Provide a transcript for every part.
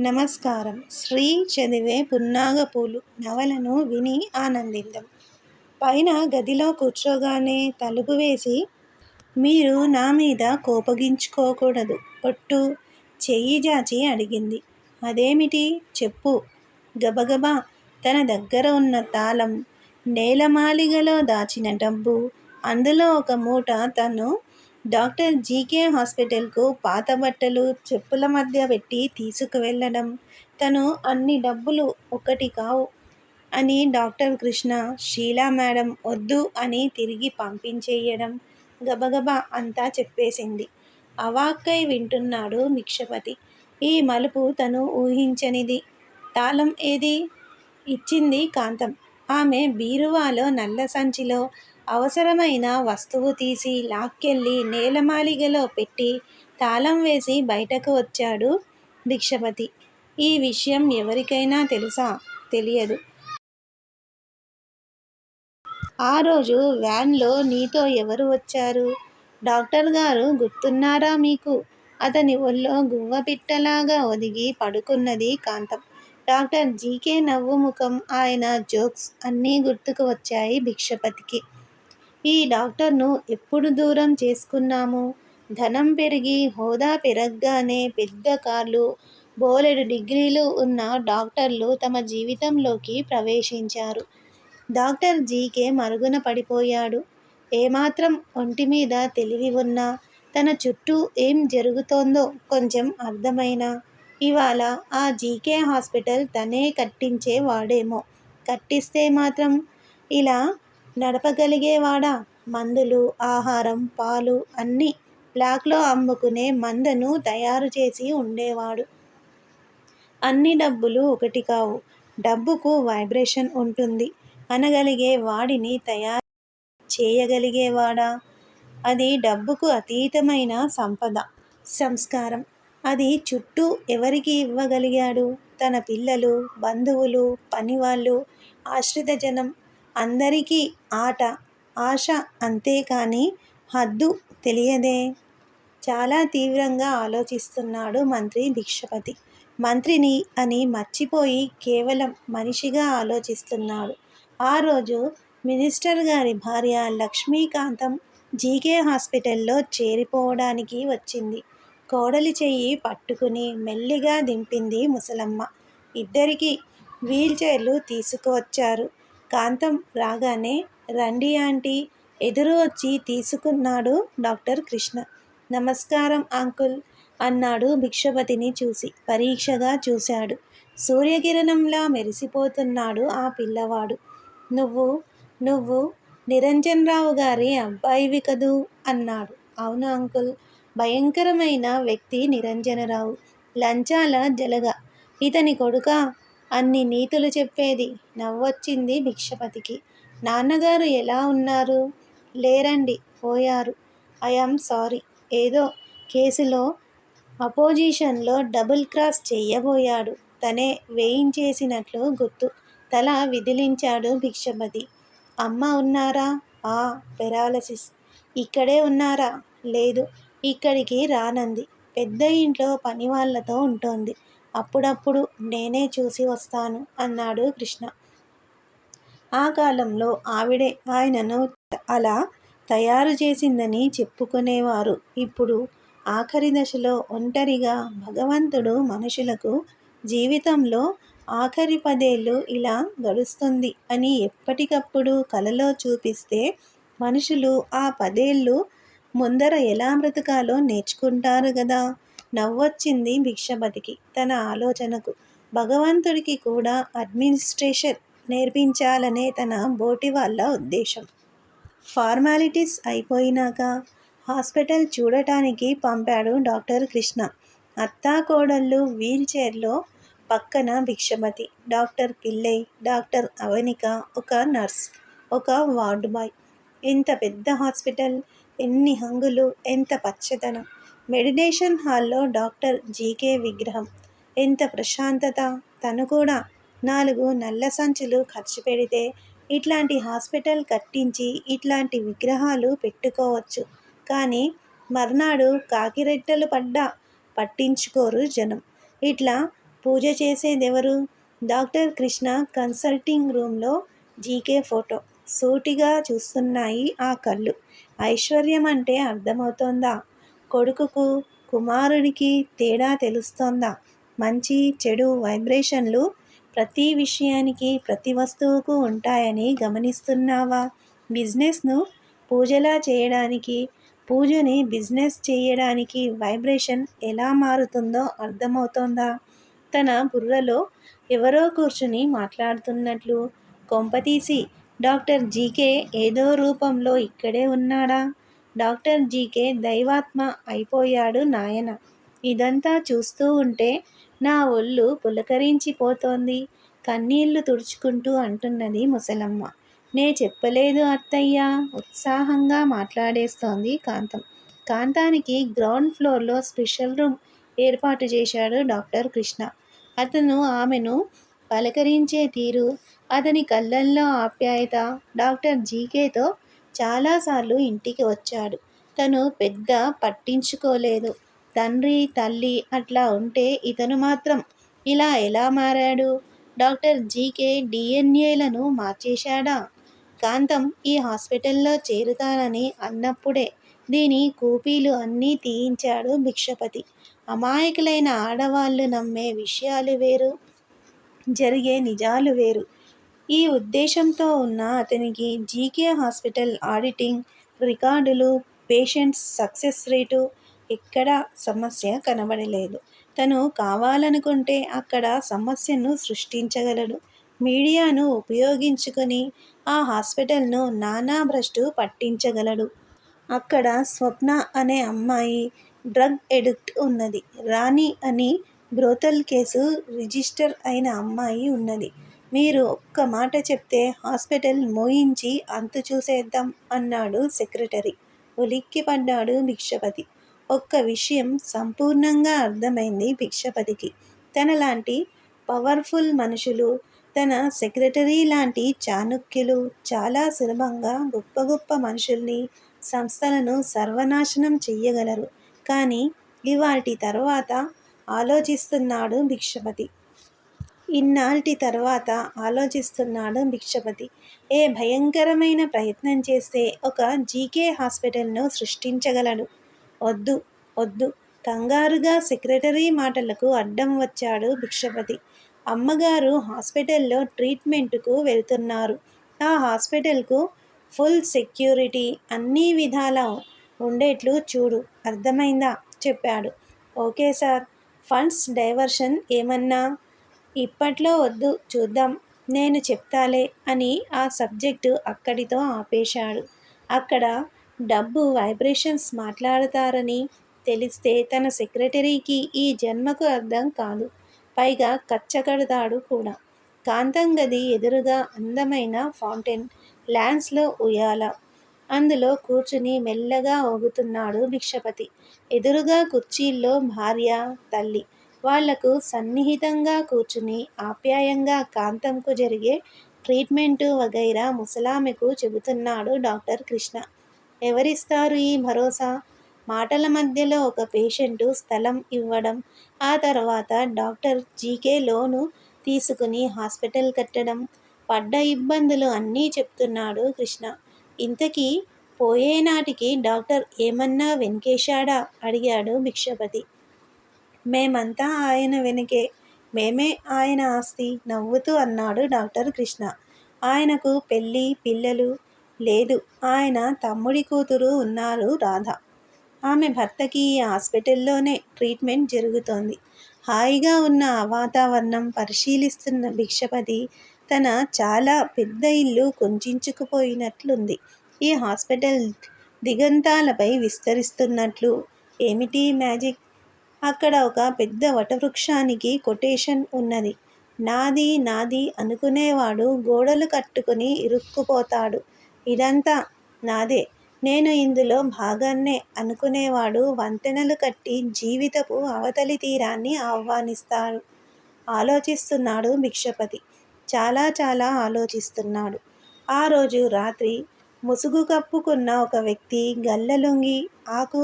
నమస్కారం. శ్రీ చదివే పున్నాగపూలు నవలను విని ఆనందిద్దాం. పైన గదిలో కూర్చోగానే తలుపు వేసి మీరు నా మీద కోపగించుకోకూడదు. ఒట్టు చెయ్యి జాచి అడిగింది. అదేమిటి? చెప్పు. గబగబా తన దగ్గర ఉన్న తాళం నేలమాలిగలో దాచిన డబ్బు అందులో ఒక మూట తను డాక్టర్ జీకే హాస్పిటల్కు పాత బట్టలు చెప్పుల మధ్య పెట్టి తీసుకువెళ్ళడం. తను అన్ని డబ్బులు ఒకటి కావు అని డాక్టర్ కృష్ణ షీలా మేడం వద్దు అని తిరిగి పంపించేయడం గబగబా అంతా చెప్పేసింది. అవాక్కై వింటున్నాడు భిక్షపతి. ఈ మలుపు తను ఊహించనిది. తాళం ఏది? ఇచ్చింది కాంతం. ఆమె బీరువాలో నల్ల సంచిలో అవసరమైన వస్తువు తీసి లాక్కెళ్ళి నేలమాలిగలో పెట్టి తాళం వేసి బయటకు వచ్చాడు భిక్షపతి. ఈ విషయం ఎవరికైనా తెలుసా? తెలియదు. ఆ రోజు వ్యాన్లో నీతో ఎవరు వచ్చారు? డాక్టర్ గారు గుర్తున్నారా మీకు? అతని ఒళ్ళో గువ్వపిట్టలాగా ఒదిగి పడుకున్నది కాంతం. డాక్టర్ జీకే నవ్వు ముఖం ఆయన జోక్స్ అన్నీ గుర్తుకు వచ్చాయి భిక్షపతికి. ఈ డాక్టర్ను ఎప్పుడు దూరం చేసుకున్నాము? ధనం పెరిగి హోదా పెరగగానే పెద్ద కార్లు బోలెడు డిగ్రీలు ఉన్న డాక్టర్లు తమ జీవితంలోకి ప్రవేశించారు. డాక్టర్ జీకే మరుగున పడిపోయాడు. ఏమాత్రం ఒంటి మీద తెలివి ఉన్నా తన చుట్టూ ఏం జరుగుతోందో కొంచెం అర్థమైనా ఇవాళ ఆ జీకే హాస్పిటల్ తనే కట్టించే వాడేమో కట్టిస్తే మాత్రం ఇలా నడపగలిగేవాడా? మందులు ఆహారం పాలు అన్నీ బ్లాక్లో అమ్ముకునే మందను తయారు చేసి ఉండేవాడు. అన్ని డబ్బులు ఒకటి కావు. డబ్బుకు వైబ్రేషన్ ఉంటుంది. అనగలిగే వాడిని తయారు చేయగలిగేవాడా? అది డబ్బుకు అతీతమైన సంపద. సంస్కారం. అది చుట్టూ ఎవరికి ఇవ్వగలిగాడు? తన పిల్లలు బంధువులు పనివాళ్ళు ఆశ్రిత జనం అందరికీ ఆట ఆశ అంతేకాని హద్దు తెలియదే. చాలా తీవ్రంగా ఆలోచిస్తున్నాడు మంత్రి భిక్షపతి. మంత్రిని అని మర్చిపోయి కేవలం మనిషిగా ఆలోచిస్తున్నాడు. ఆ రోజు మినిస్టర్ గారి భార్య లక్ష్మీకాంతం జీకే హాస్పిటల్లో చేరిపోవడానికి వచ్చింది. కోడలి చెయ్యి పట్టుకుని మెల్లిగా దింపింది ముసలమ్మ. ఇద్దరికీ వీల్చైర్లు తీసుకువచ్చారు. కాంతం రాగానే రండి ఆంటీ ఎదురు వచ్చి తీసుకున్నాడు డాక్టర్ కృష్ణ. నమస్కారం అంకుల్ అన్నాడు భిక్షపతిని చూసి. పరీక్షగా చూశాడు. సూర్యకిరణంలా మెరిసిపోతున్నాడు ఆ పిల్లవాడు. నువ్వు నువ్వు నిరంజన్ రావు గారి అబ్బాయివి కదూ అన్నాడు. అవును అంకుల్ భయంకరమైన వ్యక్తి నిరంజనరావు. లంచాల జలగ. ఇతని కొడుక అన్ని నీతులు చెప్పేది. నవ్వొచ్చింది భిక్షపతికి. నాన్నగారు ఎలా ఉన్నారు? లేరండి పోయారు. I am sorry. ఏదో కేసులో అపోజిషన్లో డబుల్ క్రాస్ చెయ్యబోయాడు. తనే వేయించేసినట్లు గుర్తు. తల విదిలించాడు భిక్షపతి. అమ్మ ఉన్నారా? ఆ పెరాలసిస్. ఇక్కడే ఉన్నారా? లేదు. ఇక్కడికి రానంది. పెద్ద ఇంట్లో పని వాళ్ళతో ఉంటోంది. అప్పుడప్పుడు నేనే చూసి వస్తాను అన్నాడు కృష్ణ. ఆ కాలంలో ఆవిడే ఆయనను అలా తయారు చేసిందని చెప్పుకునేవారు. ఇప్పుడు ఆఖరి దశలో ఒంటరిగా భగవంతుడు మనుషులకు జీవితంలో ఆఖరి పదేళ్ళు ఇలా గడుస్తుంది అని ఎప్పటికప్పుడు కలలో చూపిస్తే మనుషులు ఆ పదేళ్ళు ముందర ఎలా బ్రతకాలో నేర్చుకుంటారు కదా. నవ్వొచ్చింది భిక్షపతికి తన ఆలోచనకు. భగవంతుడికి కూడా అడ్మినిస్ట్రేషన్ నేర్పించాలనే తన బోటి వాళ్ళ ఉద్దేశం. ఫార్మాలిటీస్ అయిపోయినాక హాస్పిటల్ చూడటానికి పంపాడు డాక్టర్ కృష్ణ. అత్తా కోడళ్ళు వీల్ చైర్లో పక్కన భిక్షమతి డాక్టర్ పిల్లై డాక్టర్ అవనిక ఒక నర్స్ ఒక వార్డు బాయ్. ఇంత పెద్ద హాస్పిటల్ ఎన్ని హంగులు ఎంత పచ్చదనం. మెడిటేషన్ హాల్లో డాక్టర్ జీకే విగ్రహం. ఎంత ప్రశాంతత! తను కూడా నాలుగు నల్ల సంచులు ఖర్చు పెడితే ఇట్లాంటి హాస్పిటల్ కట్టించి ఇట్లాంటి విగ్రహాలు పెట్టుకోవచ్చు. కానీ మర్నాడు కాకిరెట్టలు పడ్డా పట్టించుకోరు జనం. ఇట్లా పూజ చేసేదెవరు? డాక్టర్ కృష్ణ కన్సల్టింగ్ రూమ్లో జీకే ఫోటో. సూటిగా చూస్తున్నాయి ఆ కళ్ళు. ఐశ్వర్యం అంటే అర్థమవుతోందా? కొడుకుకు కుమారుడికి తేడా తెలుస్తోందా? మంచి చెడు వైబ్రేషన్లు ప్రతి విషయానికి ప్రతి వస్తువుకు ఉంటాయని గమనిస్తున్నావా? బిజినెస్ను పూజలా చేయడానికి పూజని బిజినెస్ చేయడానికి వైబ్రేషన్ ఎలా మారుతుందో అర్థమవుతోందా? తన బుర్రలో ఎవరో కూర్చుని మాట్లాడుతున్నట్లు కొంపతీసి డాక్టర్ జీకే ఏదో రూపంలో ఇక్కడే ఉన్నాడా? డాక్టర్ జీకే దైవాత్మ అయిపోయాడు నాయన. ఇదంతా చూస్తూ ఉంటే నా ఒళ్ళు పులకరించిపోతోంది. కన్నీళ్ళు తుడుచుకుంటూ అంటున్నది ముసలమ్మ. నే చెప్పలేదు అత్తయ్య. ఉత్సాహంగా మాట్లాడేస్తోంది కాంతం. కాంతానికి గ్రౌండ్ ఫ్లోర్లో స్పెషల్ రూమ్ ఏర్పాటు చేశాడు డాక్టర్ కృష్ణ. అతను ఆమెను పలకరించే తీరు అతని కళ్ళల్లో ఆప్యాయత డాక్టర్ జీకేతో చాలాసార్లు ఇంటికి వచ్చాడు. తను పెద్ద పట్టించుకోలేదు. తండ్రి తల్లి అట్లా ఉంటే ఇతను మాత్రం ఇలా ఎలా మారాడు? డాక్టర్ జీకే డిఎన్ఏలను మార్చేశాడా? కాంతం ఈ హాస్పిటల్లో చేరుతానని అన్నప్పుడే దీని కూపీలు అన్నీ తీయించాడు భిక్షపతి. అమాయకులైన ఆడవాళ్ళు నమ్మే విషయాలు వేరు జరిగే నిజాలు వేరు. ఈ ఉద్దేశంతో ఉన్న అతనికి జీకే హాస్పిటల్ ఆడిటింగ్ రికార్డులు పేషెంట్స్ సక్సెస్ రేటు ఎక్కడా సమస్య కనబడలేదు. తను కావాలనుకుంటే అక్కడ సమస్యను సృష్టించగలడు. మీడియాను ఉపయోగించుకొని ఆ హాస్పిటల్ను నానా భ్రష్టు పట్టించగలడు. అక్కడ స్వప్న అనే అమ్మాయి డ్రగ్ ఎడిక్ట్ ఉన్నది. రాణి అని బ్రోతల్ కేసు రిజిస్టర్ అయిన అమ్మాయి ఉన్నది. మీరు ఒక్క మాట చెప్తే హాస్పిటల్ మోయించి అంతు చూసేద్దాం అన్నాడు సెక్రటరీ. ఉలిక్కిపడ్డాడు భిక్షపతి. ఒక్క విషయం సంపూర్ణంగా అర్థమైంది భిక్షపతికి. తనలాంటి పవర్ఫుల్ మనుషులు తన సెక్రటరీ లాంటి చాణుక్యులు చాలా సులభంగా గొప్ప గొప్ప మనుషుల్ని సంస్థలను సర్వనాశనం చెయ్యగలరు. కానీ ఇవాటి తర్వాత ఆలోచిస్తున్నాడు భిక్షపతి. ఇన్నాటి తర్వాత ఆలోచిస్తున్నాడు భిక్షపతి. ఏ భయంకరమైన ప్రయత్నం చేస్తే ఒక జీకే హాస్పిటల్ను సృష్టించగలడు. వద్దు వద్దు. కంగారుగా సెక్రటరీ మాటలకు అడ్డం వచ్చాడు భిక్షపతి. అమ్మగారు హాస్పిటల్లో ట్రీట్మెంటుకు వెళ్తున్నారు. ఆ హాస్పిటల్కు ఫుల్ సెక్యూరిటీ అన్ని విధాల ఉండేట్లు చూడు అర్థమైందా? చెప్పాడు. Okay sir. ఫండ్స్ డైవర్షన్ ఏమన్నా? ఇప్పట్లో వద్దు చూద్దాం నేను చెప్తాలే అని ఆ సబ్జెక్టు అక్కడితో ఆపేశాడు. అక్కడ డబ్బు వైబ్రేషన్స్ మాట్లాడతారని తెలిస్తే తన సెక్రటరీకి ఈ జన్మకు అర్థం కాదు. పైగా కచ్చగడతాడు కూడా. కాంతం గది ఎదురుగా అందమైన ఫౌంటైన్ ల్యాండ్స్లో ఉయ్యాల. అందులో కూర్చుని మెల్లగా ఊగుతున్నాడు భిక్షపతి. ఎదురుగా కుర్చీల్లో భార్య తల్లి. వాళ్ళకు సన్నిహితంగా కూర్చుని ఆప్యాయంగా కాంతంకు జరిగే ట్రీట్మెంటు వగైరా ముసలామెకు చెబుతున్నాడు డాక్టర్ కృష్ణ. ఎవరిస్తారు ఈ భరోసా? మాటల మధ్యలో ఒక పేషెంటు స్థలం ఇవ్వడం ఆ తర్వాత డాక్టర్ జీకే లోను తీసుకుని హాస్పిటల్ కట్టడం పడ్డ ఇబ్బందులు అన్నీ చెప్తున్నాడు కృష్ణ. ఇంతకీ పోయేనాటికి డాక్టర్ ఏమన్నా వెనకేశాడా? అడిగాడు భిక్షపతి. మేమంతా ఆయన వెనకే. మేమే ఆయన ఆస్తి నవ్వుతూ అన్నాడు డాక్టర్ కృష్ణ. ఆయనకు పెళ్ళి పిల్లలు లేదు. ఆయన తమ్ముడి కూతురు ఉన్నారు రాధ. ఆమె భర్తకి ఈ హాస్పిటల్లోనే ట్రీట్మెంట్ జరుగుతోంది. హాయిగా ఉన్న వాతావరణం పరిశీలిస్తున్న భిక్షపతి తన చాలా పెద్ద ఇల్లు కుంచుకుపోయినట్లుంది ఈ హాస్పిటల్ దిగంతాలపై విస్తరిస్తున్నట్లు ఏమిటి మ్యాజిక్? అక్కడ ఒక పెద్ద వటవృక్షానికి కొటేషన్ ఉన్నది. నాది నాది అనుకునేవాడు గోడలు కట్టుకుని ఇరుక్కుపోతాడు. ఇదంతా నాదే. నేను ఇందులో భాగాన్నే అనుకునేవాడు వంతెనలు కట్టి జీవితపు అవతలి తీరాన్ని ఆహ్వానిస్తాడు. ఆలోచిస్తున్నాడు భిక్షపతి. చాలా చాలా ఆలోచిస్తున్నాడు. ఆ రోజు రాత్రి ముసుగు కప్పుకున్న ఒక వ్యక్తి గల్లలుంగి ఆకు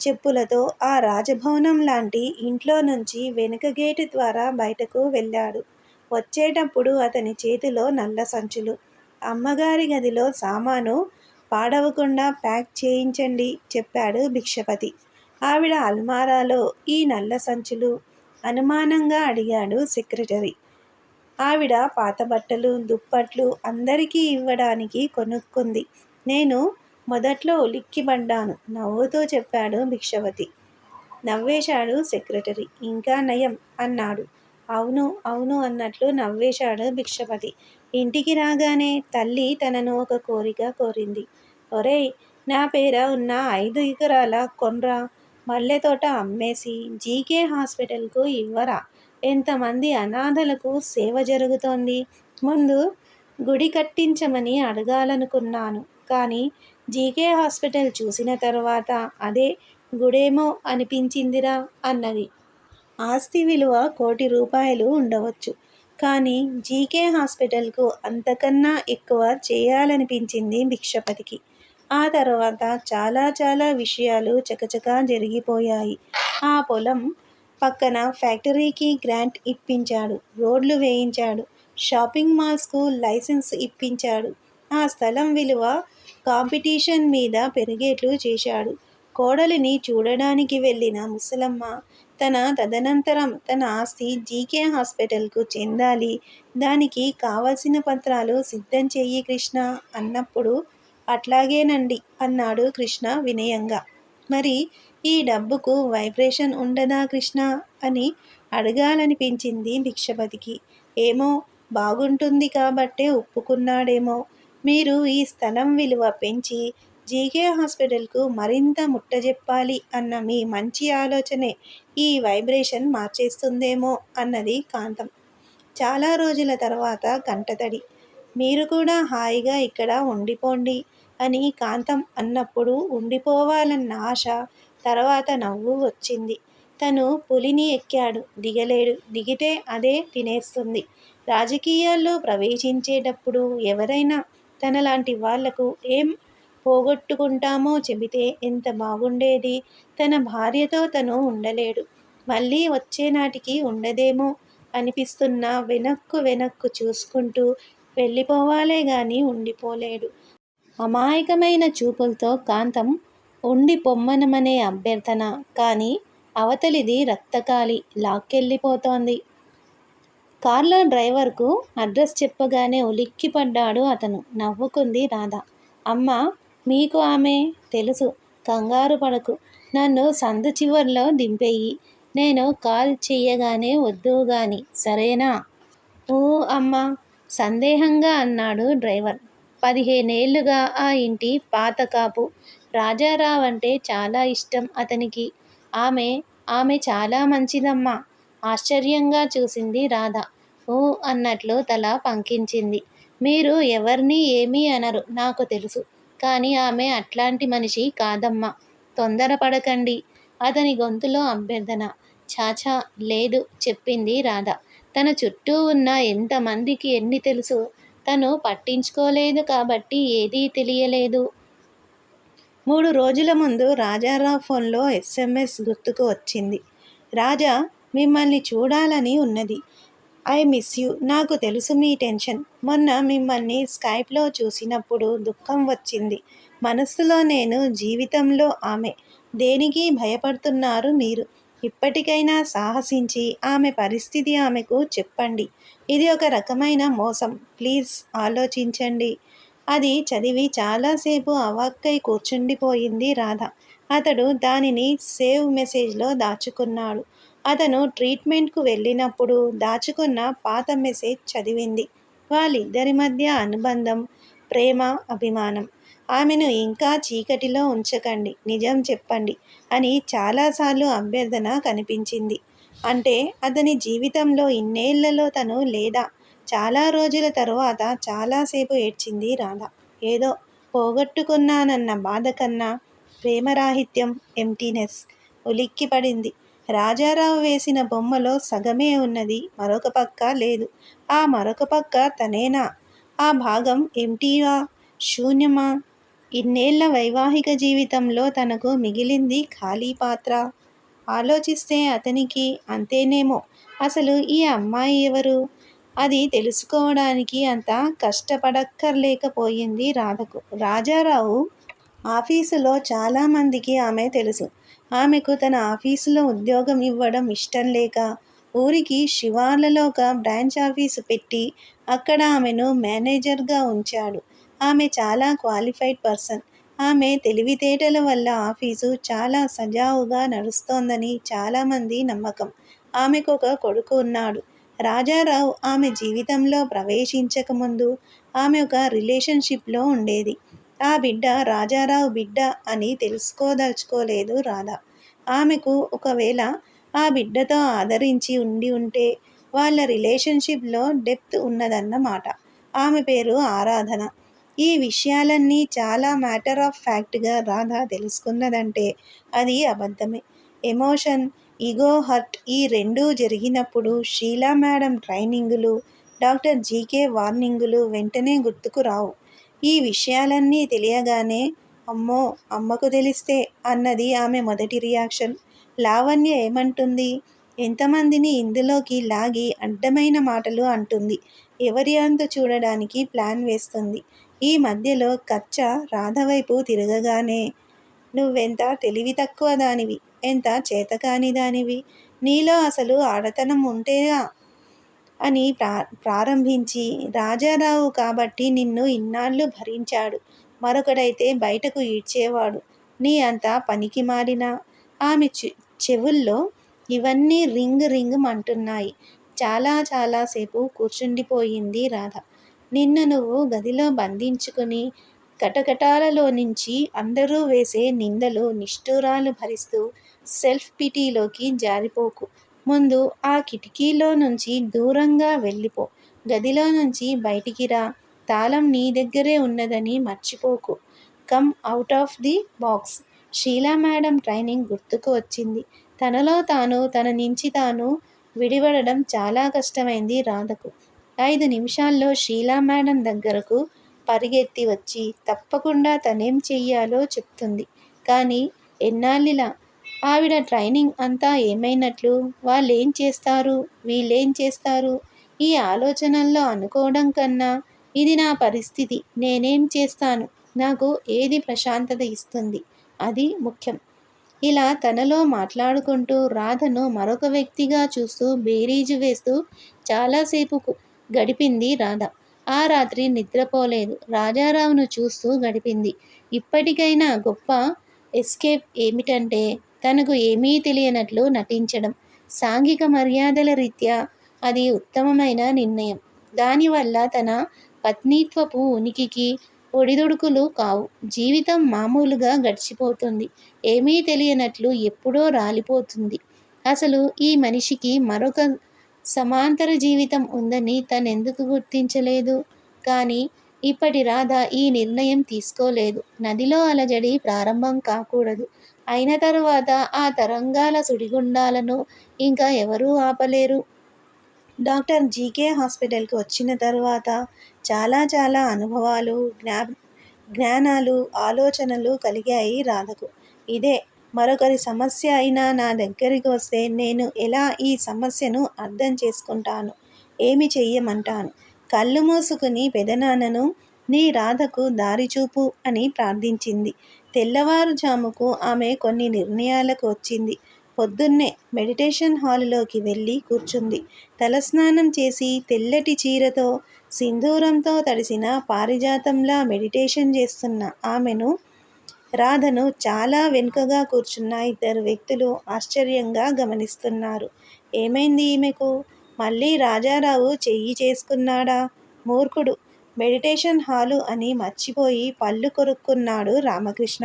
చెప్పులతో ఆ రాజభవనం లాంటి ఇంట్లో నుంచి వెనుక గేటు ద్వారా బయటకు వెళ్ళాడు. వచ్చేటప్పుడు అతని చేతిలో నల్ల సంచులు. అమ్మగారి గదిలో సామాను పాడవకుండా ప్యాక్ చేయించండి చెప్పాడు భిక్షపతి. ఆవిడ అల్మారాలో ఈ నల్ల సంచులు అనుమానంగా అడిగాడు సెక్రటరీ. ఆవిడ పాత బట్టలు దుప్పట్లు అందరికీ ఇవ్వడానికి కొనుక్కుంది. నేను మొదట్లో ఉలిక్కిపడ్డాను నవ్వుతూ చెప్పాడు భిక్షపతి నవ్వేశాడు సెక్రటరీ. ఇంకా నయం అన్నాడు. అవును అవును అన్నట్లు నవ్వేశాడు భిక్షపతి ఇంటికి రాగానే తల్లి తనను ఒక కోరిక కోరింది. ఒరేయ్ నా పేర ఉన్న ఐదు ఎకరాల కొన్రా. మల్లె తోట అమ్మేసి జీకే హాస్పిటల్కు ఇవ్వరా. ఎంతమంది అనాథలకు సేవ జరుగుతోంది. ముందు గుడి కట్టించమని అడగాలనుకున్నాను. కానీ జీకే హాస్పిటల్ చూసిన తర్వాత అదే గుడేమో అనిపించిందిరా అన్నది. ఆస్తి విలువ కోటి రూపాయలు ఉండవచ్చు. కానీ జీకే హాస్పిటల్కు అంతకన్నా ఎక్కువ చేయాలనిపించింది భిక్షపతికి. ఆ తర్వాత చాలా చాలా విషయాలు చకచకా జరిగిపోయాయి. ఆ పొలం పక్కన ఫ్యాక్టరీకి గ్రాంట్ ఇప్పించాడు. రోడ్లు వేయించాడు. షాపింగ్ మాల్స్కు లైసెన్స్ ఇప్పించాడు. ఆ స్థలం విలువ కాంపిటీషన్ మీద పెరిగేట్లు చేశాడు. కోడలిని చూడడానికి వెళ్ళిన ముసలమ్మ తన తదనంతరం తన ఆస్తి జీకే హాస్పిటల్కు చెందాలి. దానికి కావలసిన పత్రాలు సిద్ధం చెయ్యి కృష్ణ అన్నప్పుడు అట్లాగేనండి అన్నాడు కృష్ణ వినయంగా. మరి ఈ డబ్బుకు వైబ్రేషన్ ఉండదా కృష్ణ అని అడగాలనిపించింది భిక్షపతికి. ఏమో బాగుంటుంది కాబట్టే ఒప్పుకున్నాడేమో మీరు ఈ స్థలం విలువ పెంచి జీకే హాస్పిటల్కు మరింత ముట్టజెప్పాలి అన్న మీ మంచి ఆలోచనే ఈ వైబ్రేషన్ మార్చేస్తుందేమో అన్నది కాంతం. చాలా రోజుల తర్వాత కంటతడి. మీరు కూడా హాయిగా ఇక్కడ ఉండిపోండి అని కాంతం అన్నప్పుడు ఉండిపోవాలన్న ఆశ తర్వాత నవ్వు వచ్చింది. తను పులిని ఎక్కాడు దిగలేడు దిగితే అదే తినేస్తుంది. రాజకీయాల్లో ప్రవేశించేటప్పుడు ఎవరైనా తనలాంటి వాళ్ళకు ఏం పోగొట్టుకుంటామో చెబితే ఎంత బాగుండేది. తన భార్యతో తను ఉండలేడు. మళ్ళీ వచ్చే నాటికి ఉండదేమో అనిపిస్తున్నా వెనక్కు వెనక్కు చూసుకుంటూ వెళ్ళిపోవాలే గాని ఉండిపోలేడు. అమాయకమైన చూపులతో కాంతం ఉండి పొమ్మనమనే అభ్యర్థన. కానీ అవతలిది రక్తకాలి లాక్కెళ్ళిపోతోంది. కార్లో డ్రైవర్కు అడ్రస్ చెప్పగానే ఉలిక్కిపడ్డాడు అతను. నవ్వుకుంది రాధ. అమ్మ మీకు ఆమె తెలుసు. కంగారు పడకు. నన్ను సందు చివర్లో దింపేయి నేను కాల్ చెయ్యగానే వద్దు గాని. సరేనా? ఓ అమ్మ సందేహంగా అన్నాడు డ్రైవర్. పదిహేనేళ్ళుగా ఆ ఇంటి పాత కాపు. రాజారావు అంటే చాలా ఇష్టం అతనికి. ఆమె ఆమె చాలా మంచిదమ్మా. ఆశ్చర్యంగా చూసింది రాధ. ఊ అన్నట్లు తల పంకించింది. మీరు ఎవరిని ఏమీ అనరు నాకు తెలుసు. కానీ ఆమె అట్లాంటి మనిషి కాదమ్మా. తొందరపడకండి. అతని గొంతులో అభ్యర్థన. చాచా లేదు చెప్పింది రాధ. తన చుట్టూ ఉన్న ఎంతమందికి ఎన్ని తెలుసు? తను పట్టించుకోలేదు కాబట్టి ఏదీ తెలియలేదు. మూడు రోజుల ముందు రాజారావు ఫోన్లో ఎస్ఎంఎస్ గుర్తుకు వచ్చింది. రాజా మిమ్మల్ని చూడాలని ఉన్నది. ఐ మిస్ యూ నాకు తెలుసు మీ టెన్షన్. మొన్న మిమ్మల్ని స్కైప్లో చూసినప్పుడు దుఃఖం వచ్చింది. మనస్సులో నేను జీవితంలో ఆమె. దేనికి భయపడుతున్నారు మీరు? ఇప్పటికైనా సాహసించి ఆమె పరిస్థితి ఆమెకు చెప్పండి. ఇది ఒక రకమైన మోసం. ప్లీజ్ ఆలోచించండి. అది చదివి చాలాసేపు అవాక్కై కూర్చుండిపోయింది రాధ. అతడు దానిని సేవ్ మెసేజ్లో దాచుకున్నాడు. అతను ట్రీట్మెంట్కు వెళ్ళినప్పుడు దాచుకున్న పాత మెసేజ్ చదివింది. వాళ్ళిద్దరి మధ్య అనుబంధం ప్రేమ అభిమానం. ఆమెను ఇంకా చీకటిలో ఉంచకండి నిజం చెప్పండి అని చాలాసార్లు అభ్యర్థన కనిపించింది. అంటే అతని జీవితంలో ఇన్నేళ్ళలో తను లేదా చాలా రోజుల తరువాత చాలాసేపు ఏడ్చింది రాధ. ఏదో పోగొట్టుకున్నానన్న బాధ కన్నా ప్రేమరాహిత్యం ఎంటీనెస్ ఉలిక్కిపడింది. రాజారావు వేసిన బొమ్మలో సగమే ఉన్నది మరొక పక్క లేదు ఆ మరొక పక్క తనేనా ఆ భాగం ఎంటీవా శూన్యమా ఇన్నేళ్ళ వైవాహిక జీవితంలో తనకు మిగిలింది ఖాళీ పాత్ర. ఆలోచిస్తే అతనికి అంతేనేమో. అసలు ఈ అమ్మాయి ఎవరు? అది తెలుసుకోవడానికి అంత కష్టపడక్కర్లేకపోయింది రాధకు. రాజారావు ఆఫీసులో చాలామందికి ఆమె తెలుసు. ఆమెకు తన ఆఫీసులో ఉద్యోగం ఇవ్వడం ఇష్టం లేక ఊరికి శివార్లలో ఒక బ్రాంచ్ ఆఫీసు పెట్టి అక్కడ ఆమెను మేనేజర్గా ఉంచాడు. ఆమె చాలా క్వాలిఫైడ్ పర్సన్. ఆమె తెలివితేటల వల్ల ఆఫీసు చాలా సజావుగా నడుస్తోందని చాలామంది నమ్మకం. ఆమెకు ఒక కొడుకు ఉన్నాడు. రాజారావు ఆమె జీవితంలో ప్రవేశించకముందు ఆమె ఒక రిలేషన్షిప్లో ఉండేది. ఆ బిడ్డ రాజారావు బిడ్డ అని తెలుసుకోదలుచుకోలేదు రాధ. ఆమెకు ఒకవేళ ఆ బిడ్డతో ఆదరించి ఉండి ఉంటే వాళ్ళ రిలేషన్షిప్లో డెప్త్ ఉన్నదన్నమాట. ఆమె పేరు ఆరాధన. ఈ విషయాలన్నీ చాలా మ్యాటర్ ఆఫ్ ఫ్యాక్ట్గా రాధ తెలుసుకున్నదంటే అది అబద్ధమే. ఎమోషన్, ఇగో హర్ట్ ఈ రెండూ జరిగినప్పుడు షీలా మేడం ట్రైనింగులు, డాక్టర్ జీకే వార్నింగులు వెంటనే గుర్తుకు రావు. ఈ విషయాలన్నీ తెలియగానే అమ్మో అమ్మకు తెలిస్తే అన్నది ఆమె మొదటి రియాక్షన్. లావణ్య ఏమంటుంది? ఎంతమందిని ఇందులోకి లాగి అడ్డమైన మాటలు అంటుంది. ఎవరి అంత చూడడానికి ప్లాన్ వేస్తుంది. ఈ మధ్యలో కచ్చ రాధవైపు తిరగగానే నువ్వెంత తెలివి తక్కువ దానివి ఎంత చేతకానిదానివి. నీలో అసలు ఆడతనం ఉంటేగా అని ప్రా ప్రారంభించి రాజారావు కాబట్టి నిన్ను ఇన్నాళ్ళు భరించాడు. మరొకడైతే బయటకు ఈడ్చేవాడు. నీ అంతా పనికి మారినా ఆమె చెవుల్లో ఇవన్నీ రింగ్ రింగ్ అంటున్నాయి చాలా చాలాసేపు కూర్చుండిపోయింది రాధ. నిన్ను నువ్వు గదిలో బంధించుకుని కటకటాలలోంచి అందరూ వేసే నిందలు నిష్ఠూరాలు భరిస్తూ సెల్ఫ్ పిటీలోకి జారిపోకు. ముందు ఆ కిటికీలో నుంచి దూరంగా వెళ్ళిపో. గదిలోంచి బయటికి రా. తాళం నీ దగ్గరే ఉన్నదని మర్చిపోకు. Come out of the box. Sheela madam training గుర్తుకు వచ్చింది. తనలో తాను తన నుంచి తాను విడివడడం చాలా కష్టమైంది రాధకు. ఐదు నిమిషాల్లో షీలా మేడం దగ్గరకు పరిగెత్తి వచ్చి తప్పకుండా తనేం చెయ్యాలో చెప్తుంది. కానీ ఎన్నాళ్ళిలా? ఆవిడ ట్రైనింగ్ అంతా ఏమైనట్లు? వాళ్ళేం చేస్తారు? వీళ్ళేం చేస్తారు? ఈ ఆలోచనల్లో అనుకోవడం కన్నా ఇది నా పరిస్థితి నేనేం చేస్తాను? నాకు ఏది ప్రశాంతత ఇస్తుంది? అది ముఖ్యం. ఇలా తనలో మాట్లాడుకుంటూ రాధను మరొక వ్యక్తిగా చూస్తూ బేరీజు వేస్తూ చాలాసేపు గడిపింది రాధ. ఆ రాత్రి నిద్రపోలేదు. రాజారావును చూస్తూ గడిపింది. ఇప్పటికైనా గొప్ప ఎస్కేప్ ఏమిటంటే తనకు ఏమీ తెలియనట్లు నటించడం. సాంఘిక మర్యాదల రీత్యా అది ఉత్తమమైన నిర్ణయం. దానివల్ల తన పత్నిత్వపు ఉనికికి ఒడిదుడుకులు కావు. జీవితం మామూలుగా గడిచిపోతుంది. ఏమీ తెలియనట్లు ఎప్పుడో రాలిపోతుంది. అసలు ఈ మనిషికి మరొక సమాంతర జీవితం ఉందని తనెందుకు గుర్తించలేదు? కానీ ఇప్పటి రాధ ఈ నిర్ణయం తీసుకోలేదు. నదిలో అలజడి ప్రారంభం కాకూడదు. అయిన తరువాత ఆ తరంగాల సుడిగుండాలను ఇంకా ఎవరూ ఆపలేరు. డాక్టర్ జీకే హాస్పిటల్కి వచ్చిన తర్వాత చాలా చాలా అనుభవాలు, జ్ఞా జ్ఞానాలు, ఆలోచనలు కలిగాయి రాధకు. ఇదే మరొకరి సమస్య అయినా నా దగ్గరికి వస్తే నేను ఎలా ఈ సమస్యను అర్థం చేసుకుంటాను? ఏమి చెయ్యమంటాను? కళ్ళు మూసుకుని పెదనాన్నను నీ రాధకు దారి చూపు అని ప్రార్థించింది. తెల్లవారుజాముకు ఆమె కొన్ని నిర్ణయాలకు వచ్చింది. పొద్దున్నే మెడిటేషన్ హాలులోకి వెళ్ళి కూర్చుంది. తలస్నానం చేసి తెల్లటి చీరతో, సింధూరంతో తడిసిన పారిజాతంలా మెడిటేషన్ చేస్తున్న ఆమెను, రాధను చాలా వెనుకగా కూర్చున్న ఇద్దరు వ్యక్తులు ఆశ్చర్యంగా గమనిస్తున్నారు. ఏమైంది ఈమెకు? మళ్ళీ రాజారావు చెయ్యి చేసుకున్నాడా? మూర్ఖుడు! మెడిటేషన్ హాలు అని మర్చిపోయి పళ్ళు కొరుక్కున్నాడు రామకృష్ణ.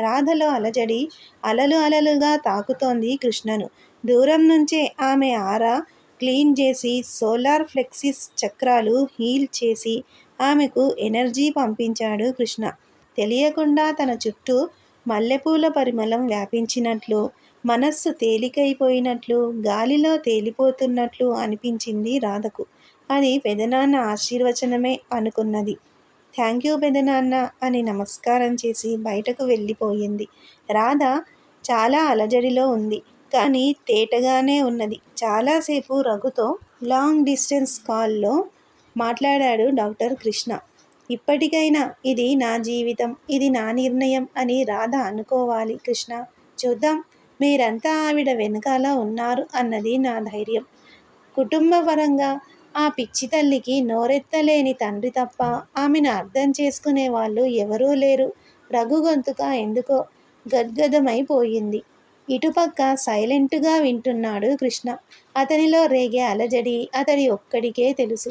రాధలో అలజడి అలలు అలలుగా తాకుతోంది కృష్ణను. దూరం నుంచే ఆమె ఆరా క్లీన్ చేసి సోలార్ ఫ్లెక్సిస్ చక్రాలు హీల్ చేసి ఆమెకు ఎనర్జీ పంపించాడు కృష్ణ. తెలియకుండా తన చుట్టూ మల్లెపూల పరిమళం వ్యాపించినట్లు, మనస్సు తేలికైపోయినట్లు, గాలిలో తేలిపోతున్నట్లు అనిపించింది రాధకు. అది పెదనాన్న ఆశీర్వచనమే అనుకున్నది. థ్యాంక్ యూ పెదనాన్న అని నమస్కారం చేసి బయటకు వెళ్ళిపోయింది. రాధ చాలా అలజడిలో ఉంది. కానీ తేటగానే ఉన్నది. చాలాసేపు రఘుతో లాంగ్ డిస్టెన్స్ కాల్లో మాట్లాడాడు డాక్టర్ కృష్ణ. ఇప్పటికైనా ఇది నా జీవితం ఇది నా నిర్ణయం అని రాధ అనుకోవాలి కృష్ణ. చూద్దాం మీరంతా ఆవిడ వెనకాల ఉన్నారు అన్నది నా ధైర్యం. కుటుంబ పరంగా ఆ పిచ్చి తల్లికి నోరెత్తలేని తండ్రి తప్ప ఆమెను అర్థం చేసుకునే వాళ్ళు ఎవరూ లేరు. రఘు గొంతుక ఎందుకో గద్గదమైపోయింది. ఇటుపక్క సైలెంటుగా వింటున్నాడు కృష్ణ. అతనిలో రేగే అలజడి అతడి ఒక్కడికే తెలుసు.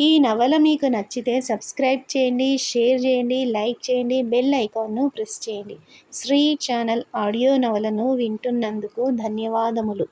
ఈ నవల మీకు నచ్చితే సబ్స్క్రైబ్ చేయండి షేర్ చేయండి లైక్ చేయండి బెల్ ఐకాన్ను ప్రెస్ చేయండి. శ్రీ ఛానల్ ఆడియో నవలను వింటున్నందుకు ధన్యవాదములు.